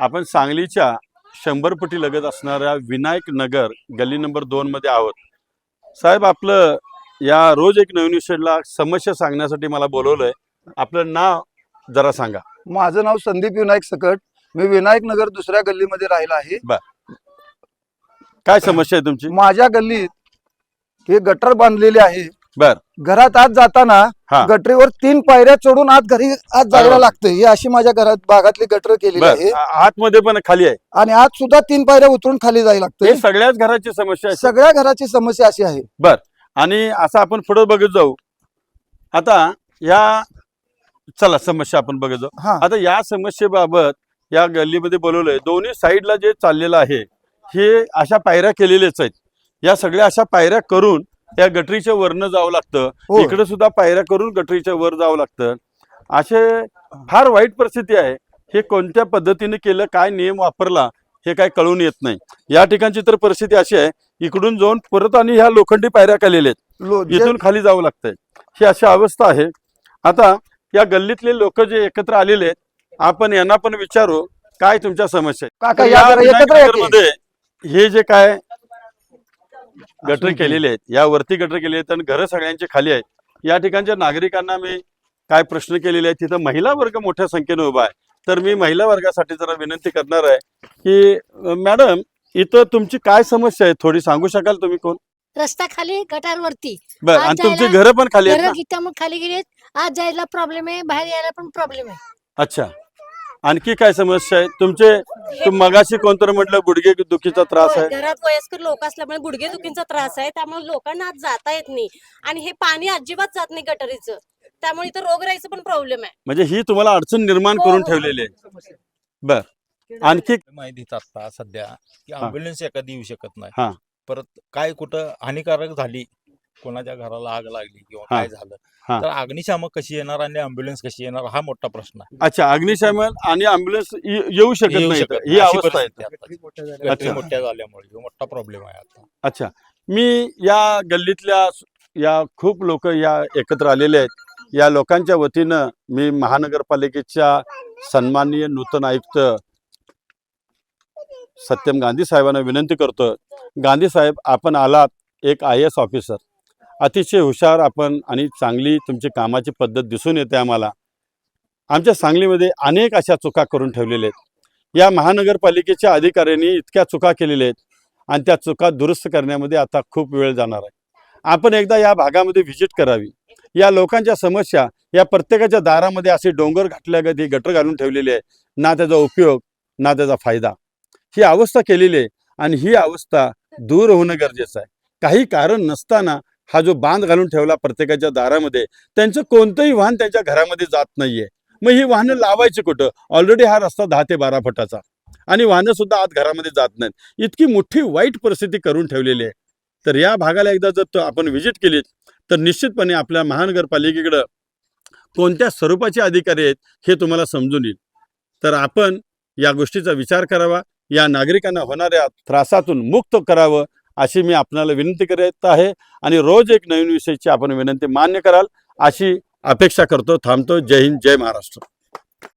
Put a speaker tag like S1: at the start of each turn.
S1: आपण सांगलीच्या शंभर फुटी लगत असणाऱ्या विनायक नगर गल्ली नंबर दोन मध्ये आहोत. साहेब आपलं या रोज एक नवीन विषयाला समस्या सांगण्यासाठी मला बोलवलंय. आपलं नाव जरा सांगा.
S2: माझं नाव संदीप विनायक सकट. मी विनायक नगर दुसऱ्या गल्लीमध्ये राहिला आहे.
S1: काय समस्या आहे तुमची?
S2: माझ्या गल्लीत हे गटर बांधलेले आहे.
S1: बर.
S2: घरात आत जाताना
S1: हा.
S2: गटरीवर तीन पायऱ्या चढून आत घरी आत जायला. लागते. ही अशी माझ्या घरात भागातली गटर केलेली
S1: बर.
S2: आहे.
S1: आ- आतमध्ये पण खाली आहे.
S2: आणि आत सुद्धा तीन पायऱ्या उतरून खाली जायला
S1: हे
S2: लागते
S1: सगळ्याच घराची समस्या आहे.
S2: सगळ्या घराची समस्या अशी आहे.
S1: आणि असं आपण पुढे बघत जाऊ. आता या चला समस्या आपण बघत जाऊ.
S2: हा.
S1: आता या समस्येबाबत या गल्लीमध्ये बोलवलंय. दोन्ही साईडला जे चाललेलं आहे हे अशा पायऱ्या केलेल्याच आहेत. या सगळ्या अशा पायऱ्या करून या गटरीच्या वरनं जावं लागतं.
S2: हो.
S1: इकडे सुद्धा पायऱ्या करून गटरीच्या वर जावं लागतं. असे फार वाईट परिस्थिती आहे. हे कोणत्या पद्धतीने केलं काय नियम वापरला हे काय कळून येत नाही. या ठिकाणची तर परिस्थिती अशी आहे. इकडून जाऊन परत आणि ह्या लोखंडी पायऱ्या केलेल्या आहेत.
S2: लो- जे-
S1: इथून खाली जावं लागतंय. ही अशी अवस्था आहे. आता या गल्लीतले लोक जे एकत्र आलेले आहेत आपण यांना पण विचारू काय तुमच्या समस्या आहेत?
S2: काका
S1: तर
S2: या
S1: या
S2: जरा एकत्र या की.
S1: विनायकनगरमध्ये हे जे काय गटर केलेले आहेत. या वरती गटर केले आहेत आणि घरं सगळ्यांची खाली आहेत. या ठिकाणच्या नागरिकांना मी काय प्रश्न केलेले आहेत तिथं महिला वर्ग मोठ्या संख्येने उभा आहे. तर मी महिला वर्गासाठी जरा विनंती करणार आहे की मॅडम इथं तुमची काय समस्या आहे? थोडी सांगू शकाल तुम्ही कोण?
S3: रस्ता खाली गटारवरती
S1: बर आणि तुमची घरं पण खाली आहेत
S3: घरं
S1: ना?
S3: त्यामुळे खाली गेलेत आज जायला प्रॉब्लेम आहे बाहेर यायला पण प्रॉब्लेम आहे.
S1: अच्छा. आणखी काय समस्या आहे? तुमचे तुम मगाशी कोणतरी म्हटलं गुडघे दुखीचा त्रास आहे?
S4: घरात वयस्कर लोक असल्यामुळे गुडघे दुखींचा त्रास आहे त्यामुळे लोकांना आज जाता येत नाही. आणि हे पाणी अजिबात जात नाही गटरीचं. त्यामुळे इथं रोगराईचं पण प्रॉब्लेम आहे.
S1: म्हणजे ही तुम्हाला अडचण निर्माण
S4: हो,
S1: करून
S4: हो.
S1: ठेवलेली आहे. बर. आणखी
S5: असता सध्या की
S1: हा.
S5: अँब्युलन्स एखादी येऊ शकत
S1: हा.
S5: नाही परत काय कुठं हानिकारक झाली कोणाच्या घराला आग लागली किंवा
S1: हा.
S5: काय झालं
S1: हा.
S5: तर अग्निशामक कशी येणार आणि अँब्युलन्स कशी येणार हा मोठा प्रश्न आहे
S1: अच्छा अग्निशमन आणि अँब्युलन्स येऊ शकत
S5: येऊ
S1: नाही
S5: शकत
S1: इथं.
S5: नाही.
S1: ही
S5: अशी
S1: अवस्था आहे
S5: परिस्थिती आता.
S1: अच्छा.
S5: गटरी मोठ्या झाल्यामुळे ह्यो मोठा प्रॉब्लेम आहे आता
S1: अच्छा मी या गल्लीतल्या या खूप लोक या एकत्र आलेले आहेत या लोकांच्या वतीनं मी महानगरपालिकेच्या सन्माननीय नूतन आयुक्त सत्यम गांधी साहेबांना विनंती करतो गांधी साहेब आपण आलात एक आय एस ऑफिसर अतिशय हुशार आपण आणि चांगली तुमची कामाची पद्धत दिसून येते आम्हाला. आमच्या सांगलीमध्ये अनेक अशा चुका करून ठेवलेल्या आहेत. या महानगरपालिकेच्या अधिकाऱ्यांनी इतक्या चुका केलेल्या आहेत आणि त्या चुका दुरुस्त करण्यामध्ये आता खूप वेळ जाणार आहे. आपण एकदा या भागामध्ये व्हिजिट करावी. या लोकांच्या समस्या या प्रत्येकाच्या दारामध्ये असे डोंगर घाटल्या ही गटर घालून ठेवलेली आहे ना त्याचा उपयोग ना त्याचा फायदा. ही अवस्था केलेली आहे आणि ही अवस्था दूर होणं गरजेचं आहे. काही कारण नसताना हा जो बांध घालून ठेवला प्रत्येकाच्या दारामध्ये त्यांचं कोणतंही वाहन त्यांच्या घरामध्ये जात नाहीये. मग ही वाहनं लावायची कुठं? ऑलरेडी हा रस्ता दहा ते बारा फुटाचा. आणि वाहनं सुद्धा आत घरामध्ये जात नाहीत. इतकी मोठी वाईट परिस्थिती करून ठेवलेली आहे. तर या भागाला एकदा जर आपण व्हिजिट केलीत तर निश्चितपणे आपल्या महानगरपालिकेकडं कोणत्या स्वरूपाचे अधिकारी आहेत हे तुम्हाला समजून येईल. तर आपण या गोष्टीचा विचार करावा. या नागरिकांना होणाऱ्या त्रासातून मुक्त करावं. अशी मी आपणाला विनंती करत आहे आणि रोज एक नवीन विषयाची आपण विनंती मान्य कराल अशी अपेक्षा करतो थांबतो. जय हिंद जय महाराष्ट्र.